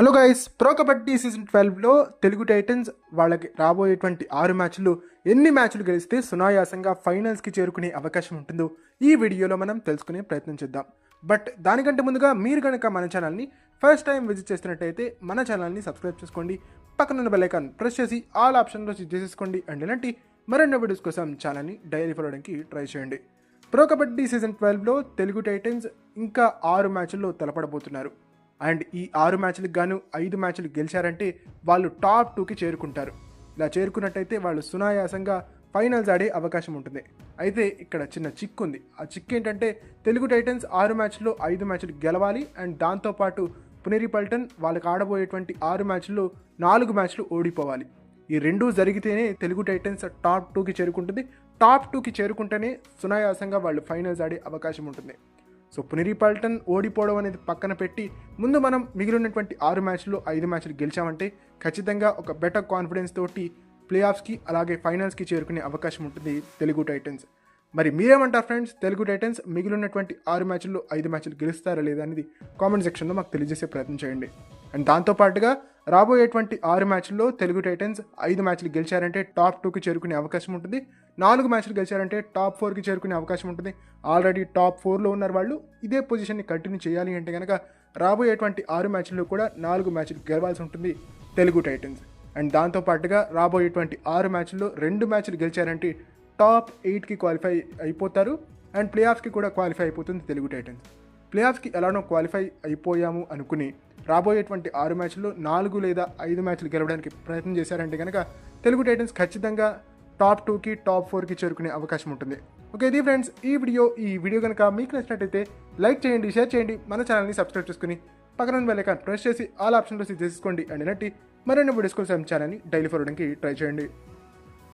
Hello guys pro kabaddi season ట్వెల్వ్లో Telugu Titans వాళ్ళకి రాబోయేటువంటి ఆరు మ్యాచ్లు ఎన్ని మ్యాచ్లు గెలిస్తే సునాయాసంగా ఫైనల్స్కి చేరుకునే అవకాశం ఉంటుందో ఈ వీడియోలో మనం తెలుసుకునే ప్రయత్నం చేద్దాం. బట్ దానికంటే ముందుగా మీరు కనుక మన ఛానల్ని ఫస్ట్ టైం విజిట్ చేస్తున్నట్టయితే మన ఛానల్ని సబ్స్క్రైబ్ చేసుకోండి పక్కనున్న బెల్ ప్రెస్ చేసి ఆల్ ఆప్షన్లో స్విచ్ చేసేసుకోండి అండ్ ఇలాంటి మరెన్నో వీడియోస్ కోసం ఛానల్ని డైరీ ఫాలో అవడానికి ట్రై చేయండి. ప్రో కబడ్డీ సీజన్ ట్వెల్వ్లో తెలుగు టైటన్స్ ఇంకా ఆరు మ్యాచ్ల్లో తలపడబోతున్నారు. అండ్ ఈ ఆరు మ్యాచ్లకు గాను ఐదు మ్యాచ్లు గెలిచారంటే వాళ్ళు టాప్ టూకి చేరుకుంటారు. ఇలా చేరుకున్నట్టయితే వాళ్ళు సునాయాసంగా ఫైనల్స్ ఆడే అవకాశం ఉంటుంది. అయితే ఇక్కడ చిన్న చిక్కు ఉంది. ఆ చిక్ ఏంటంటే తెలుగు టైటన్స్ ఆరు మ్యాచ్లో ఐదు మ్యాచ్లు గెలవాలి అండ్ దాంతోపాటు పునేరి పల్టన్ వాళ్ళకి ఆడబోయేటువంటి ఆరు మ్యాచ్ల్లో నాలుగు మ్యాచ్లు ఓడిపోవాలి. ఈ రెండూ జరిగితేనే తెలుగు టైటన్స్ టాప్ టూకి చేరుకుంటుంది. టాప్ టూకి చేరుకుంటేనే సునాయాసంగా వాళ్ళు ఫైనల్స్ ఆడే అవకాశం ఉంటుంది. సో పునరిపల్టన్ ఓడిపోవడం అనేది పక్కన పెట్టి ముందు మనం మిగిలినటువంటి ఆరు మ్యాచ్లు ఐదు మ్యాచ్లు గెలిచామంటే ఖచ్చితంగా ఒక బెటర్ కాన్ఫిడెన్స్ తోటి ప్లే ఆఫ్స్కి అలాగే ఫైనల్స్కి చేరుకునే అవకాశం ఉంటుంది తెలుగు టైటన్స్ మరి మీరేమంటారు ఫ్రెండ్స్ తెలుగు టైటన్స్ మిగిలినటువంటి ఆరు మ్యాచ్ల్లో ఐదు మ్యాచ్లు గెలుస్తారా లేదా అనేది కామెంట్ సెక్షన్లో మాకు తెలియజేసే ప్రయత్నం చేయండి. అండ్ దాంతోపాటుగా రాబోయేటువంటి ఆరు మ్యాచ్ల్లో తెలుగు టైటన్స్ ఐదు మ్యాచ్లు గెలిచారంటే టాప్ టూకి చేరుకునే అవకాశం ఉంటుంది. నాలుగు మ్యాచ్లు గెలిచారంటే టాప్ ఫోర్కి చేరుకునే అవకాశం ఉంటుంది. ఆల్రెడీ టాప్ ఫోర్లో ఉన్నారు వాళ్ళు. ఇదే పొజిషన్ని కంటిన్యూ చేయాలి అంటే కనుక రాబోయేటువంటి ఆరు మ్యాచ్ల్లో కూడా నాలుగు మ్యాచ్లు గెలవాల్సి ఉంటుంది తెలుగు టైటన్స్. అండ్ దాంతోపాటుగా రాబోయేటువంటి ఆరు మ్యాచ్ల్లో రెండు మ్యాచ్లు గెలిచారంటే టాప్ ఎయిట్కి క్వాలిఫై అయిపోతారు. అండ్ ప్లే ఆఫ్స్కి కూడా క్వాలిఫై అయిపోతుంది తెలుగు టైటన్స్. ప్లే ఆఫ్స్కి ఎలానో క్వాలిఫై అయిపోయాము అనుకుని రాబోయేటువంటి ఆరు మ్యాచ్ల్లో నాలుగు లేదా ఐదు మ్యాచ్లు గెలవడానికి ప్రయత్నం చేశారంటే కనుక తెలుగు టైటన్స్ ఖచ్చితంగా టాప్ టూకి టాప్ ఫోర్కి చేరుకునే అవకాశం ఉంటుంది. ఓకే ఇది ఫ్రెండ్స్ ఈ వీడియో ఈ వీడియో కనుక మీకు నచ్చినట్టయితే లైక్ చేయండి షేర్ చేయండి మన ఛానల్ని సబ్స్క్రైబ్ చేసుకుని పక్కన బెల్ ప్రెస్ చేసి ఆల్ ఆప్షన్లో తీసుకోండి అండ్ నట్టి మరిన్ని వీడియోస్ కోసం ఛానల్ని డైలీ ఫాలోవడానికి ట్రై చేయండి.